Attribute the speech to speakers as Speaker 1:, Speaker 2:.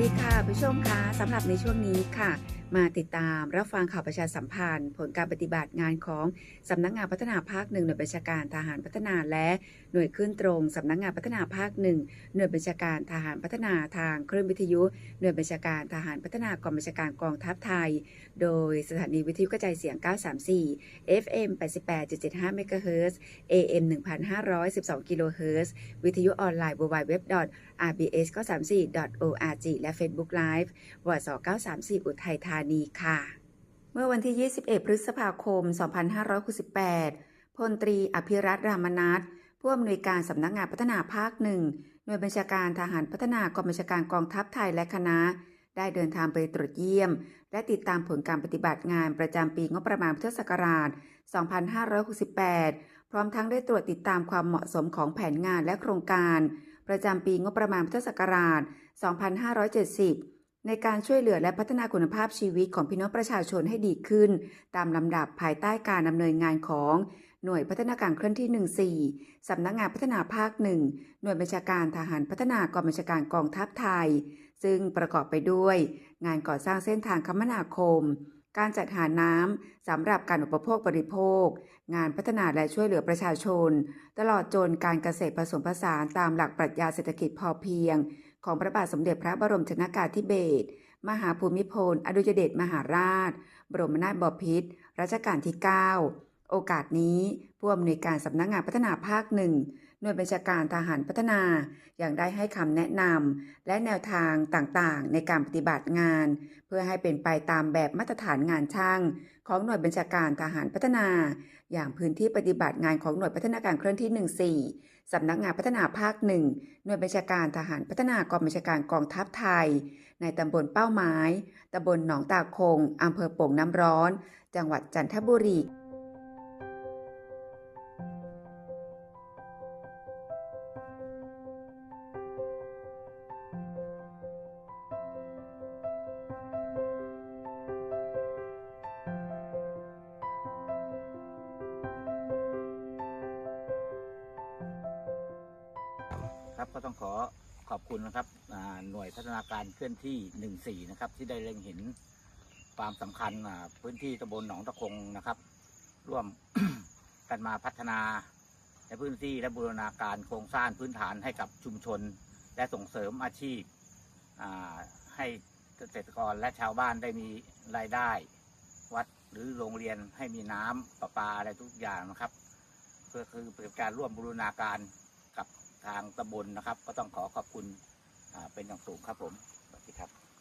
Speaker 1: ดีค่ะผู้ชมคะสำหรับในช่วงนี้ค่ะ มาติดตามรับฟังข่าวประชาสัมพันธ์ ผลการปฏิบัติงานของสำนักงานพัฒนาภาคหนึ่งหน่วยบัญชาการทหารพัฒนาและหน่วยขึ้นตรงสำนักงานพัฒนาภาคหนึ่งหน่วยบัญชาการทหารพัฒนาทางเคลื่นวิทยุ หน่วยบัญชาการทหารพัฒนากองบัญชาการกองทัพไทย โดยสถานีวิทยุกระจายเสียง 934 FM 88.75 MHz AM 1,512กิโลเฮิรตซ์วิทยุออนไลน์ www rbs 934 org และ Facebook Live วส934 อุทัยธานีค่ะ เมื่อวันที่ 21 พฤษภาคม 2568 พลตรีอภิรัตรามนัทผู้อำนวยการสำนักงานพัฒนาภาคหนึ่งหน่วยบัญชาการทหารพัฒนากองบัญชาการกองทัพไทยและคณะ ได้เดินทางไปตรวจเยี่ยม และติดตามผลการปฏิบัติงานประจำปีงบประมาณพุทธศักราช 2568 พร้อมทั้งได้ตรวจติดตามความเหมาะสมของแผนงานและโครงการ ประจำปีงบประมาณพุทธศักราช 2570 ในการช่วยเหลือและพัฒนาคุณภาพชีวิตของพี่น้องประชาชนให้ดีขึ้น ตามลำดับภายใต้การดำเนินงานของหน่วยพัฒนาการเคลื่อนที่ 14 สำนักงานพัฒนาภาคหนึ่งหน่วยบัญชาการทหารพัฒนากองบัญชาการกองทัพไทย ซึ่งประกอบไปด้วย งานก่อสร้างเส้นทางคมนาคม การจัดหาน้ำสำหรับการอุปโภคบริโภค งานพัฒนาและช่วยเหลือประชาชน ตลอดจนการเกษตรผสมผสานตามหลักปรัชญาเศรษฐกิจพอเพียง ของพระบาทสมเด็จพระบรมชนากาธิเบศรมหาภูมิพล อดุยเดชมหาราช บรมนาถบพิตรรัชกาลที่ 9 โอกาสนี้ผู้อำนวยการสำนักงานพัฒนาภาคหนึ่ง หน่วยบัญชาการทหารพัฒนาอย่างได้ให้คำแนะนำและแนวทางต่างๆ ในการปฏิบัติงาน เพื่อให้เป็นไปตามแบบมาตรฐานงานช่าง ของหน่วยบัญชาการทหารพัฒนา อย่างพื้นที่ปฏิบัติงานของหน่วยพัฒนาการเคลื่อนที่ 14สำนักงานพัฒนาภาคหนึ่งหน่วยบัญชาการทหารพัฒนากองบัญชาการกองทัพไทย ในตำบลเป้าไม้ตำบลหนองตาคงอำเภอโป่งน้ำร้อน จังหวัดจันทบุรี
Speaker 2: ครับ ก็ต้องขอขอบคุณนะครับหน่วยพัฒนาการเคลื่อนที่ 14 นะครับ ที่ได้เล็งเห็นความสำคัญพื้นที่ตำบลหนองตะคงนะครับ ร่วมกันมาพัฒนาในพื้นที่และบูรณาการโครงสร้างพื้นฐานให้กับชุมชน และส่งเสริมอาชีพให้เกษตรกรและชาวบ้านได้มีรายได้ วัดหรือโรงเรียนให้มีน้ำประปาอะไรทุกอย่างนะครับ ก็คือเป็นการร่วมบูรณาการ ทางตำบลนะครับ ก็ต้องขอขอบคุณเป็นอย่างสูงครับผมสวัสดีครับ